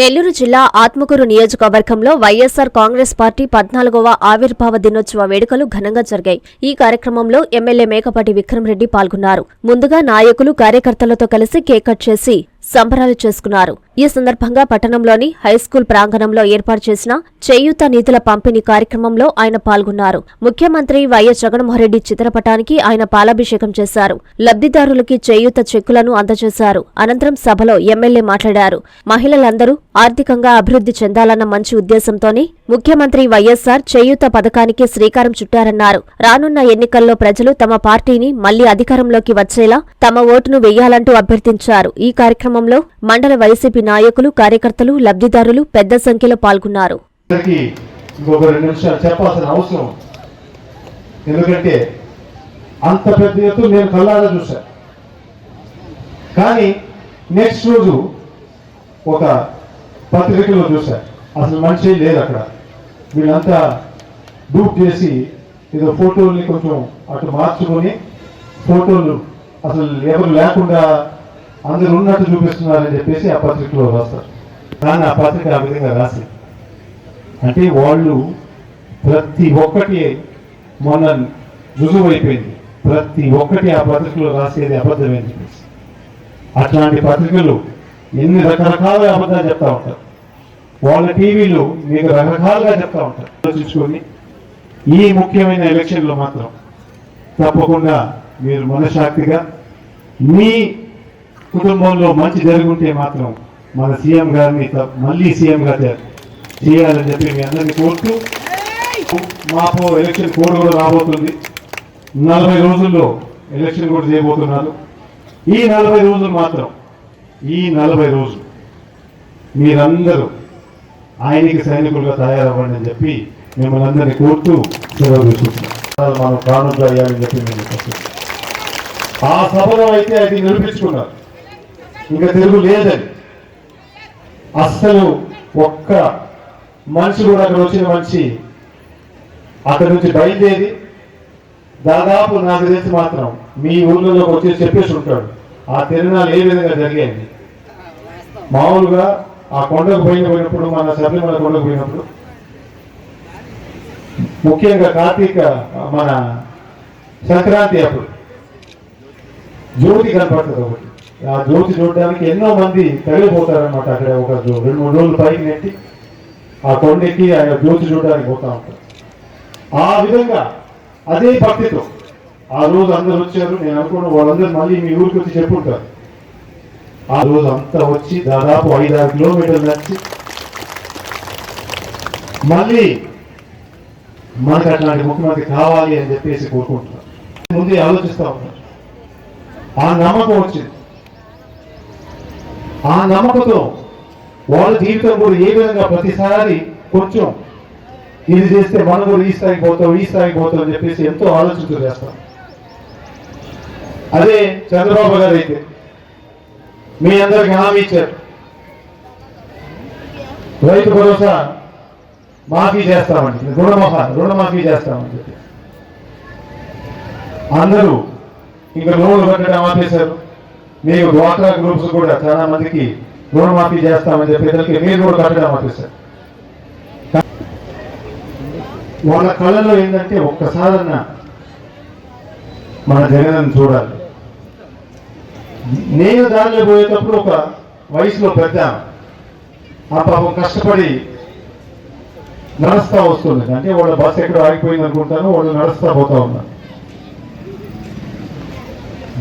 నెల్లూరు జిల్లా ఆత్మకూరు నియోజకవర్గంలో వైఎస్సార్ కాంగ్రెస్ పార్టీ పద్నాలుగవ ఆవిర్భావ దినోత్సవ వేడుకలు ఘనంగా జరిగాయి. ఈ కార్యక్రమంలో ఎమ్మెల్యే మేకపాటి విక్రమరెడ్డి పాల్గొన్నారు. ముందుగా నాయకులు కార్యకర్తలతో కలిసి కేక్ కట్ చేసి సంబరాలు చేసుకున్నారు. ఈ సందర్భంగా పట్టణంలోని హైస్కూల్ ప్రాంగణంలో ఏర్పాటు చేసిన చేయూత నిధుల పంపిణీ కార్యక్రమంలో ఆయన పాల్గొన్నారు. ముఖ్యమంత్రి వైఎస్ జగన్మోహన్రెడ్డి చిత్రపటానికి ఆయన పాలాభిషేకం చేశారు. లబ్ధిదారులకి చేయూత చెక్కులను అందజేశారు. అనంతరం సభలో ఎమ్మెల్యే మాట్లాడారు. మహిళలందరూ ఆర్థికంగా అభివృద్ధి చెందాలన్న మంచి ఉద్దేశంతోనే ముఖ్యమంత్రి వైఎస్సార్ చేయూత పథకానికి శ్రీకారం చుట్టారన్నారు. రానున్న ఎన్నికల్లో ప్రజలు తమ పార్టీని మళ్ళీ అధికారంలోకి వచ్చేలా తమ ఓటును వెయ్యాలంటూ అభ్యర్థించారు. ఈ కార్యక్రమంలో మండల వైసీపీ నాయకులు కార్యకర్తలు లబ్ధిదారులు పెద్ద సంఖ్యలో పాల్గొన్నారు. అవసరం. ఎందుకంటే అంత పెద్ద ఎత్తు నేను కళ్ళారా చూశాను కానీ నెక్స్ట్ రోజు ఒక పత్రికలో చూశాను అసలు మనిషి లేదు అక్కడ. వీళ్ళంతా డూప్ చేసి ఏదో ఫోటోల్ని కొంచెం అటు మార్చుకొని ఫోటోలు అసలు ఎవరు లేకుండా అందరు ఉన్నట్టు చూపిస్తున్నారని చెప్పేసి ఆ పత్రికలో రాస్తారు. కానీ ఆ పత్రిక ఆ విధంగా రాసి అంటే వాళ్ళు ప్రతి ఒక్కటి మొన్న రుజువు అయిపోయింది ప్రతి ఒక్కటి ఆ పత్రికలో రాసేది అబద్ధమని చెప్పేసి. అట్లాంటి పత్రికలు ఎన్ని రకరకాల అబద్ధాలు చెప్తా ఉంటారు. వాళ్ళ టీవీలో మీకు రకరకాలుగా చెప్తా ఉంటారు. ఆలోచించుకొని ఈ ముఖ్యమైన ఎలక్షన్లో మాత్రం తప్పకుండా మీరు మనశ్శాక్తిగా మీ కుటుంబంలో మంచి జరుగుంటే మాత్రం మన సీఎం గారిని త- మళ్ళీ సీఎంగా చేయాలని చెప్పి మీ అందరినీ కోరుతూ మాకు ఎలక్షన్ కోడ్ కూడా రాబోతుంది. నలభై రోజుల్లో ఎలక్షన్ కూడా చేయబోతున్నారు. ఈ నలభై రోజులు మాత్రం ఈ నలభై రోజులు మీరందరూ ఆయనకి సైనికులుగా తయారవ్వండి అని చెప్పి మిమ్మల్ని అందరినీ కోరుతూ సెలవు మనం కానుక అయ్యాలని చెప్పి మేము ఆ సభలో అయితే అది నిరూపించుకున్నారు. ఇంకా తెలుగు లేదని అస్సలు ఒక్క మనిషి కూడా అక్కడ వచ్చిన మనిషి అక్కడ నుంచి బయలుదేరి దాదాపు నాకు తెలిసి మాత్రం మీ ఊళ్ళలోకి వచ్చి చెప్పేసి ఉంటాడు. ఆ తిరునాలు ఏ విధంగా జరిగాయండి? మామూలుగా ఆ కొండకు పోయిన పోయినప్పుడు మన శబరిమల కొండకు పోయినప్పుడు ముఖ్యంగా కార్తీక మన సంక్రాంతి అప్పుడు జ్యోతి కనపడుతుంది ఒకటి. ఆ జ్యోతి చూడడానికి ఎన్నో మంది తగిలిపోతారనమాట అక్కడ ఒక రెండు మూడు రోజులు పైకి నెట్టి ఆ కొండెక్కి ఆయన జ్యోతి చూడడానికి పోతా ఉంటారు. ఆ విధంగా అదే భక్తితో ఆ రోజు అందరు వచ్చారు. నేను అనుకున్న వాళ్ళందరూ మళ్ళీ మీ ఊరికి వచ్చి చెప్పుంటారు ఆ రోజు అంతా వచ్చి దాదాపు ఐదారు కిలోమీటర్లు నచ్చి మళ్ళీ మనకు అట్లాంటి ముఖ్యమంత్రి కావాలి అని చెప్పేసి కోరుకుంటున్నారు. ముందే ఆలోచిస్తా ఉన్నారు. ఆ నమ్మకం వచ్చింది. ఆ నమ్మకంతో వాళ్ళ జీవితం కూడా ఏ విధంగా ప్రతిసారి కొంచెం ఇది చేస్తే మనం కూడా ఈ స్థాయికి పోతాం ఈ స్థాయికి పోతాం అని చెప్పేసి ఎంతో ఆలోచించు చేస్తాం. అదే చంద్రబాబు గారు అయితే మీ అందరికి హామీ ఇచ్చారు. రైతు భరోసా మాఫీ చేస్తామండి రుణమాఫా రుణమాఫీ చేస్తామని చెప్పి. అందరూ ఇంకా లోన్లు కట్టడం ఆపేశారు. మీకు డ్వాక్రా గ్రూప్స్ కూడా చాలా మందికి రుణమాఫీ చేస్తామని చెప్పేసరికి మీరు కూడా కట్టడం ఆపేశారు వాళ్ళ కళ్ళలో ఏంటంటే ఒక్కసారన్న మన జగన్ చూడాలి. నేను దానిలో పోయేటప్పుడు ఒక వయసులో పెద్ద ఆ పాపం కష్టపడి నడుస్తా వస్తుంది. అంటే వాళ్ళ బస్సు ఎక్కడ ఆగిపోయింది అనుకుంటాను వాళ్ళు నడుస్తా పోతా ఉన్నారు.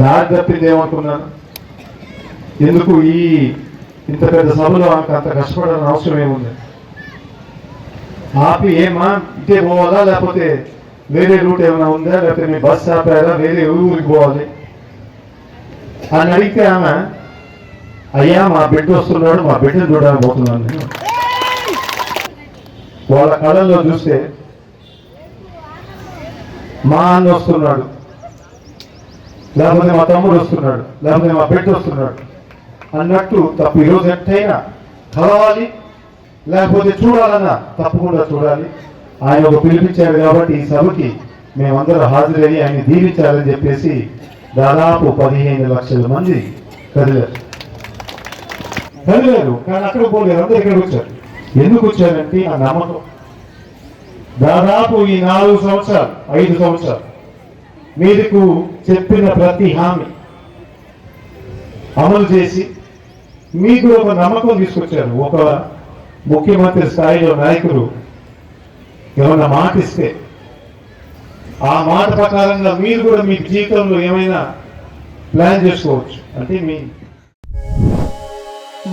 దారి తప్పింది ఏమనుకున్నాను ఎందుకు ఈ ఇంత పెద్ద సభలో ఆమెకు అంత కష్టపడాలని అవసరం ఏముంది? ఆపి ఏమా ఇటే పోవాలా? లేకపోతే వేరే రూట్ ఏమైనా ఉందా? లేకపోతే మీ బస్ ఆపారా? వేరే ఊరికి పోవాలి. అని అడిగితే ఆమె అయ్యా మా బిడ్డ వస్తున్నాడు మా బిడ్డను చూడడానికి పోతున్నాను నేను. వాళ్ళ కళల్లో చూస్తే మా అన్న వస్తున్నాడు. లేకపోతే మా తమ్ముడు వస్తున్నాడు. లేకపోతే మా బిడ్డ వస్తున్నాడు. అన్నట్టు తప్పు ఈరోజు ఎట్టయినా కలవాలి లేకపోతే చూడాలన్నా తప్పకుండా చూడాలి. ఆయన ఒక పిలిపించారు కాబట్టి ఈ సభకి మేమందరూ హాజరయ్యి ఆయన దీవించాలని చెప్పేసి దాదాపు పదిహేను లక్షల మంది కదిలారు. కదిలేదు కానీ అక్కడ పోలేదు. అందరు ఇక్కడికి వచ్చారు. ఎందుకు వచ్చారంటే ఆ నమ్మకం. దాదాపు ఈ నాలుగు సంవత్సరాలు ఐదు సంవత్సరాలు మీకు చెప్పిన ప్రతి హామీ అమలు చేసి మీకు ఒక నమ్మకం తీసుకొచ్చారు. ఒక ముఖ్యమంత్రి స్థాయిలో నాయకులు ఏమన్నా మాట ఇస్తే ఆ మాట ప్రకారంగా మీరు కూడా మీ జీవితంలో ఏమైనా ప్లాన్ చేసుకోవచ్చు. అంటే మీ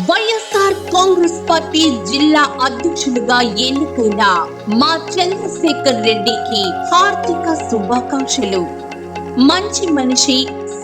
వైఎస్ఆర్ కాంగ్రెస్ పార్టీ జిల్లా అధ్యక్షుడిగా ఎన్నుకున్న మా చంద్రశేఖర్ రెడ్డికి హార్దిక శుభాకాంక్షలు. మంచి మనిషి